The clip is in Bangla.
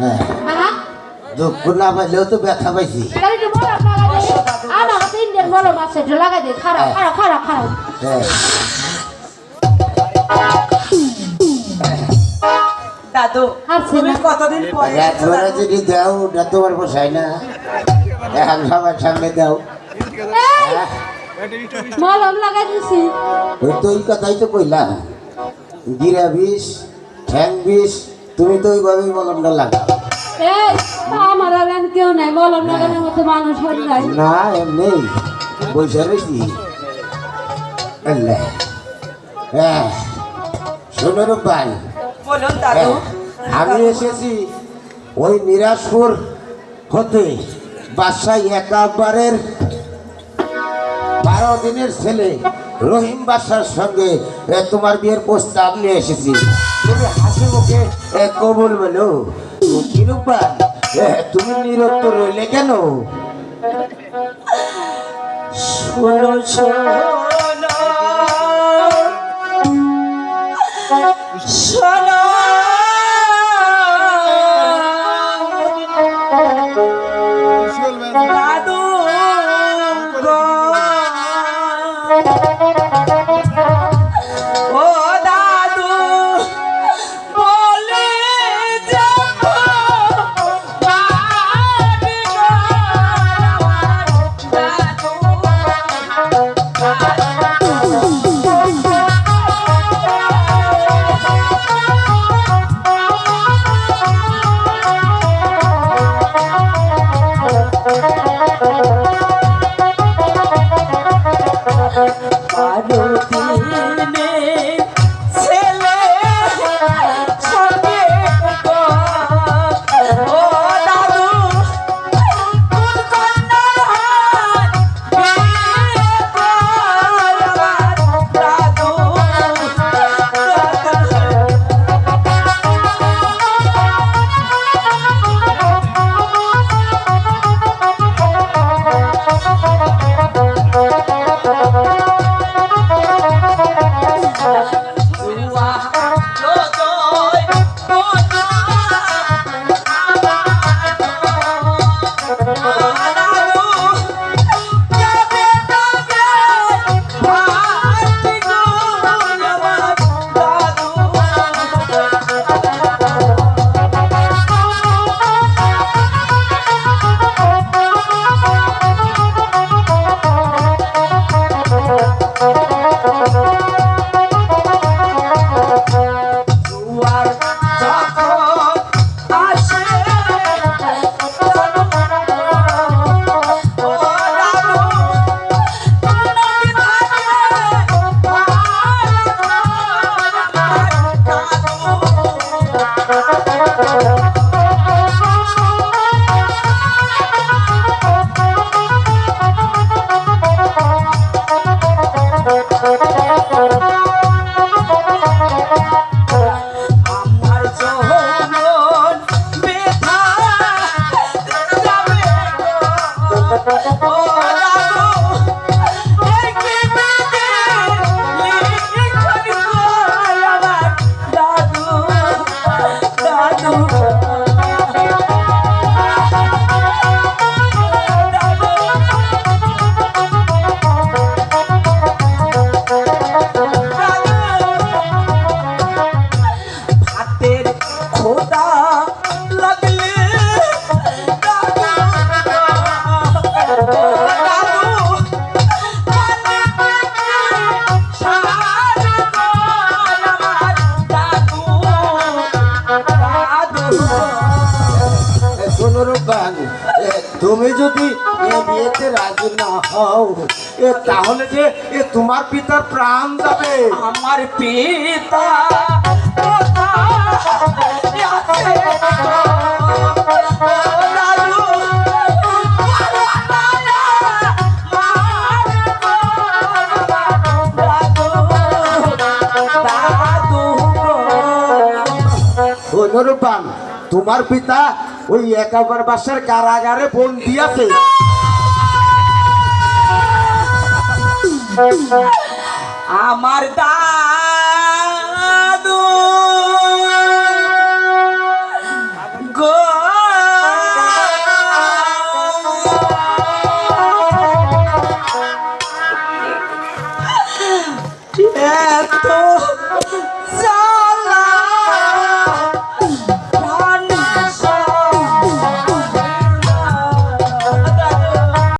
হ্যাঁ। হ্যাঁ দুঃখ না পাইলেও তো ব্যথা পাইছি। হ্যাঁ। দাদু। কতদিন পরে? যদি দাও ওটা তোমার পোষায় না। এখন সবার সামনে দাও। এই, হ্যাঁ, মলম লাগাই দিছি। ওই তো কথাই তো কইলাম। গিরা বিষ ঠ্যাং বিষ তুমি তো ওইভাবেই মলমটা লাগাও আমার আর কেউ নাই মলম লাগানোর মতো মানুষ নাই। না এমনি। বসে রয়েছি হ্যাঁ শোনো রূপাই বলুন দাদু। আমি এসেছি ওই নিরাজপুর হতে। বাদশাহ একাবারের বারো দিনের ছেলে রহিম বাদশার সঙ্গে তোমার বিয়ের প্রস্তাব নিয়ে এসেছি। তুমি হাসি মুখে কবুল বলো। কিরূপান তুমি নিরত্ত রইলে কেন? শোনো শোনো। তুমি যদি এ বিয়েতে রাজি না হও এ তাহলে যে এ তোমার পিতার প্রাণ যাবে। আমার পিতা তোমার পিতা ওই একাবার বাসার কারাগারে বন্দি আছে আমার দাদু গো। এত